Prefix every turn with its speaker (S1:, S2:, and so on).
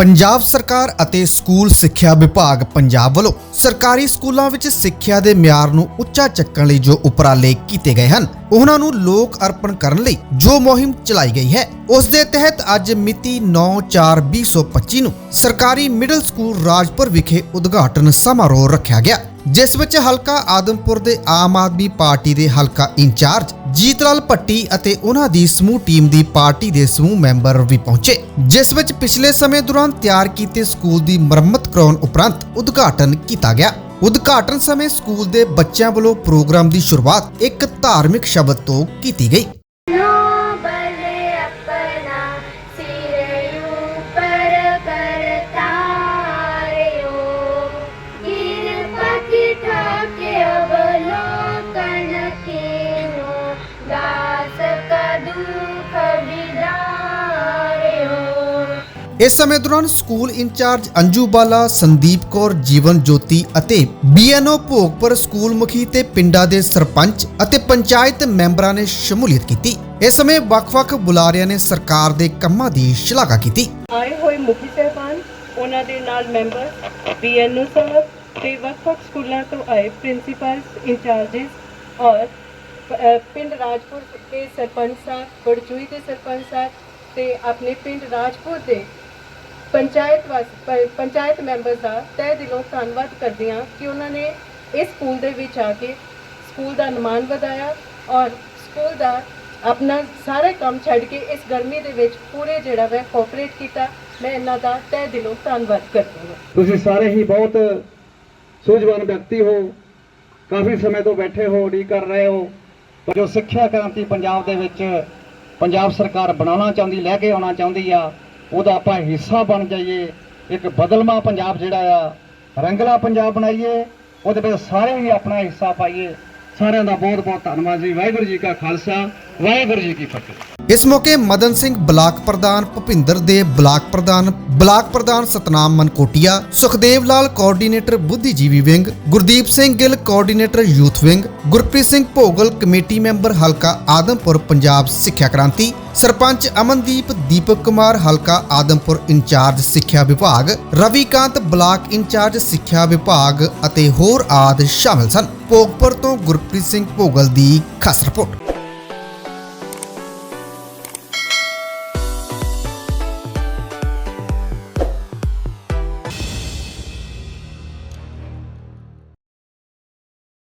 S1: ਪੰਜਾਬ ਸਰਕਾਰ ਅਤੇ ਸਕੂਲ ਸਿੱਖਿਆ ਵਿਭਾਗ ਪੰਜਾਬ ਵੱਲੋਂ ਸਰਕਾਰੀ ਸਕੂਲਾਂ ਵਿੱਚ ਸਿੱਖਿਆ ਦੇ ਮਿਆਰ ਨੂੰ ਉੱਚਾ ਚੱਕਣ ਲਈ ਜੋ ਉਪਰਾਲੇ ਕੀਤੇ ਗਏ ਹਨ, ਉਹਨਾਂ ਨੂੰ ਲੋਕ ਅਰਪਣ ਕਰਨ ਲਈ ਜੋ ਮੁਹਿੰਮ ਚਲਾਈ ਗਈ ਹੈ। ਉਸ ਦੇ ਤਹਿਤ ਅੱਜ ਮਿਤੀ 9/4/2025 ਨੂੰ ਸਰਕਾਰੀ ਮਿਡਲ ਸਕੂਲ ਰਾਜਪੁਰ ਵਿਖੇ ਉਦਘਾਟਨ ਸਮਾਰੋਹ ਰੱਖਿਆ ਗਿਆ, ਜਿਸ ਵਿੱਚ ਹਲਕਾ ਆਦਮਪੁਰ ਦੇ ਆਮ ਆਦਮੀ ਪਾਰਟੀ ਦੇ ਹਲਕਾ ਇੰਚਾਰਜ ਜੀਤਲਾਲ ਭੱਟੀ ਅਤੇ ਉਹਨਾਂ ਦੀ ਸਮੂਹ ਟੀਮ ਦੀ ਪਾਰਟੀ ਦੇ ਸਮੂਹ ਮੈਂਬਰ ਵੀ ਪਹੁੰਚੇ, ਜਿਸ ਵਿੱਚ ਪਿਛਲੇ ਸਮੇਂ ਦੌਰਾਨ ਤਿਆਰ ਕੀਤੇ ਸਕੂਲ ਦੀ ਮੁਰੰਮਤ ਕਰਾਉਣ ਉਪਰੰਤ ਉਦਘਾਟਨ ਕੀਤਾ ਗਿਆ। ਉਦਘਾਟਨ ਸਮੇਂ ਸਕੂਲ ਦੇ ਬੱਚਿਆਂ ਵੱਲੋਂ ਪ੍ਰੋਗਰਾਮ ਦੀ ਸ਼ੁਰੂਆਤ ਇੱਕ ਧਾਰਮਿਕ ਸ਼ਬਦ ਤੋਂ ਕੀਤੀ ਗਈ। ਇਸ ਸਮੇਂ ਦੌਰਾਨ ਸਕੂਲ ਇੰਚਾਰਜ ਅੰਜੂ ਬਾਲਾ, ਸੰਦੀਪ ਕੌਰ, ਜੀਵਨ ਜੋਤੀ ਅਤੇ ਬੀਐਨਓ ਭੋਗਪੁਰ ਸਕੂਲ ਮੁਖੀ ਤੇ ਪਿੰਡਾਂ ਦੇ ਸਰਪੰਚ ਅਤੇ ਪੰਚਾਇਤ ਮੈਂਬਰਾਂ ਨੇ ਸ਼ਮੂਲੀਅਤ ਕੀਤੀ। ਇਸ ਸਮੇਂ ਵੱਖ-ਵੱਖ ਬੁਲਾਰਿਆਂ ਨੇ ਸਰਕਾਰ ਦੇ ਕੰਮਾਂ ਦੀ ਸ਼ਲਾਘਾ ਕੀਤੀ।
S2: ਆਏ ਹੋਏ ਮੁਖੀ ਸਹਿਬਾਨ, ਉਹਨਾਂ ਦੇ ਨਾਲ ਮੈਂਬਰ ਬੀਐਨਓ ਸਾਹਿਬ ਤੇ ਵੱਖ-ਵੱਖ ਸਕੂਲਾਂ ਤੋਂ ਆਏ ਪ੍ਰਿੰਸੀਪਲਸ ਇੰਚਾਰजेस ਔਰ ਪਿੰਡ ਰਾਜਪੁਰ ਦੇ ਸਰਪੰਚ ਸਾਹਿਬ ਬੜਚੂਈ ਦੇ ਸਰਪੰਚ ਸਾਹਿਬ ਤੇ ਆਪਣੇ ਪਿੰਡ ਰਾਜਪੁਰ ਦੇ ਪੰਚਾਇਤ ਵਾਸ ਪੰਚਾਇਤ ਮੈਂਬਰ ਦਾ ਤਹਿ ਦਿਲੋਂ ਧੰਨਵਾਦ ਕਰਦੀ ਹਾਂ ਕਿ ਉਹਨਾਂ ਨੇ ਇਸ ਸਕੂਲ ਦੇ ਵਿੱਚ ਆ ਕੇ ਸਕੂਲ ਦਾ ਨਿਮਾਣ ਵਧਾਇਆ ਔਰ ਸਕੂਲ ਦਾ ਆਪਣਾ ਸਾਰੇ ਕੰਮ ਛੱਡ ਕੇ ਇਸ ਗਰਮੀ ਦੇ ਵਿੱਚ ਪੂਰੇ ਜਿਹੜਾ ਵੈ ਕੋਆਪਰੇਟ ਕੀਤਾ। ਮੈਂ ਇਹਨਾਂ ਦਾ ਤਹਿ ਦਿਲੋਂ ਧੰਨਵਾਦ ਕਰਦੀ ਹਾਂ।
S3: ਤੁਸੀਂ ਸਾਰੇ ਹੀ ਬਹੁਤ ਸੂਝਵਾਨ ਵਿਅਕਤੀ ਹੋ। ਕਾਫੀ ਸਮੇਂ ਤੋਂ ਬੈਠੇ ਹੋ, ਉਡੀਕ ਕਰ ਰਹੇ ਹੋ। ਪਰ ਜੋ ਸਿੱਖਿਆ ਕ੍ਰਾਂਤੀ ਪੰਜਾਬ ਦੇ ਵਿੱਚ ਪੰਜਾਬ ਸਰਕਾਰ ਬਣਾਉਣਾ ਚਾਹੁੰਦੀ, ਲੈ ਕੇ ਆਉਣਾ ਚਾਹੁੰਦੀ ਆ ਉਹਦਾ ਆਪਾਂ ਹਿੱਸਾ ਬਣ ਜਾਈਏ। ਇੱਕ ਬਦਲਮਾ ਪੰਜਾਬ ਜਿਹੜਾ ਆ, ਰੰਗਲਾ ਪੰਜਾਬ ਬਣਾਈਏ। ਉਹਦੇ ਵਿੱਚ ਸਾਰੇ ਹੀ ਆਪਣਾ ਹਿੱਸਾ ਪਾਈਏ। ਸਾਰਿਆਂ ਦਾ ਬਹੁਤ ਬਹੁਤ ਧੰਨਵਾਦ ਜੀ। ਵਾਹਿਗੁਰੂ ਜੀ ਕਾ ਖਾਲਸਾ, ਵਾਹਿਗੁਰੂ ਜੀ ਕੀ ਫਤਿਹ।
S1: ਇਸ ਮੌਕੇ ਮਦਨ ਸਿੰਘ ਬਲਾਕ ਪ੍ਰਧਾਨ ਭੁਪਿੰਦਰ ਦੇ ਬਲਾਕ ਪ੍ਰਧਾਨ ਬਲਾਕ ਪ੍ਰਧਾਨ Satnam Mankotia, Sukhdev Lal coordinator ਬੁੱਧੀਜੀਵੀ wing, Gurdeep Singh Gill coordinator youth wing, Gurpreet Singh Bhogal committee member ਹਲਕਾ ਆਦਮਪੁਰ, ਪੰਜਾਬ ਸਿੱਖਿਆ ਕ੍ਰਾਂਤੀ, ਸਰਪੰਚ ਅਮਨਦੀਪ ਦੀਪਕ ਕੁਮਾਰ ਹਲਕਾ ਆਦਮਪੁਰ ਇੰਚਾਰਜ ਸਿੱਖਿਆ ਵਿਭਾਗ, ਰਵੀਕਾਂਤ ਬਲਾਕ ਇੰਚਾਰਜ ਸਿੱਖਿਆ ਵਿਭਾਗ ਅਤੇ ਹੋਰ ਆਦ ਸ਼ਾਮਲ ਸਨ। ਭੋਗਪੁਰ ਤੋਂ ਗੁਰਪ੍ਰੀਤ ਸਿੰਘ ਭੋਗਲ ਦੀ ਖਾਸ ਰਿਪੋਰਟ।